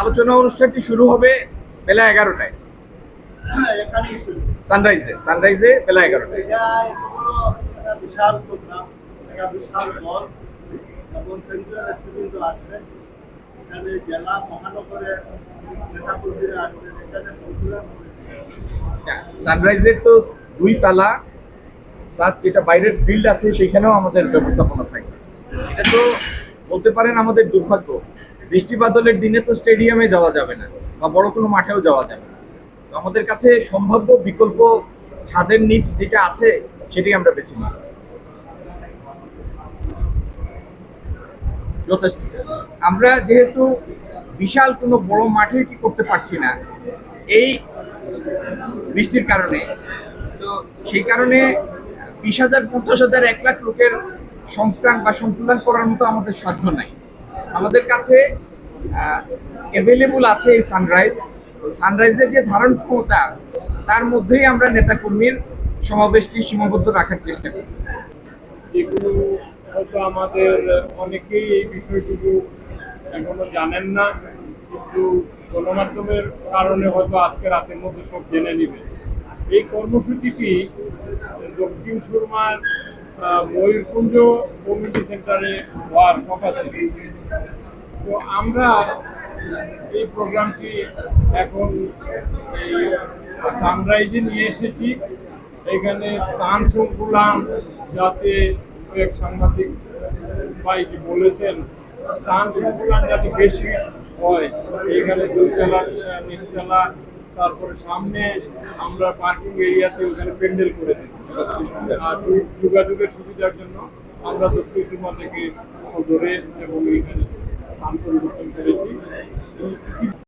আলোচনা অনুষ্ঠানটি শুরু হবে বেলা এগারোটায়। সানরাইজে সানরাইজে বেলা এগারোটায়। সানরাইজের তো দুই তালা প্লাস যেটা বাইরের ফিল্ড আছে সেখানেও আমাদের ব্যবস্থাপনা থাকে। এটা তো বলতে পারেন আমাদের দুর্ভাগ্য। বৃষ্টি বাদলের দিনে তো স্টেডিয়ামে যাওয়া যাবে না, বা বড় কোনো মাঠেও যাওয়া যাবে না। তো আমাদের কাছে সম্ভাব্য বিকল্প ছাদের নিচ যেটা আছে, সেটাই আমরা বেছে নিয়েছি। যথেষ্ট। আমরা যেহেতু বিশাল কোনো বড় মাঠে কি করতে পারছি না, এই বৃষ্টির কারণে। তো সেই কারণে বিশ হাজার, পঞ্চাশ হাজার, এক লাখ লোকের সংস্থান বা সন্তুলন করার মতো আমাদের সাধ্য নাই। আমাদের কাছে অ্যাভেলেবল আছে এই সানরাইজ সানরাইজের যে ধারণ ক্ষমতা তার মধ্যেই আমরা নেতাকর্মীর সমাবেশটি সীমাবদ্ধ রাখার চেষ্টা করি। এগুলো হয়তো আমাদের অনেকেই এই বিষয়টুকু এখনও জানেন না, কিন্তু গণমাধ্যমের কারণে হয়তো আজকে রাতের মধ্যে সব জেনে নেবে। এই কর্মসূচিটি দক্ষিণ সুরমার ময়ূরকুঞ্জ কমিউনিটি সেন্টারে হওয়ার কথা ছিল। তো আমরা এই প্রোগ্রামটি এখন এই সানরাইজে নিয়ে এসেছি। এখানে স্থান সংকুলান যাতে এক সাংবাদিক ভাই যে বলেছেন, স্থান সংকুলান যাতে বেশি হয় এখানে দুইতলা নিচতলা, তারপরে সামনে আমরা পার্কিং এরিয়াতে ওখানে প্যান্ডেল করে দিই। যোগাযোগের সুবিধার জন্য আমরা দক্ষিণ সুরমা থেকে সদরে এবং এখানে স্থান পরিবর্তন করেছি।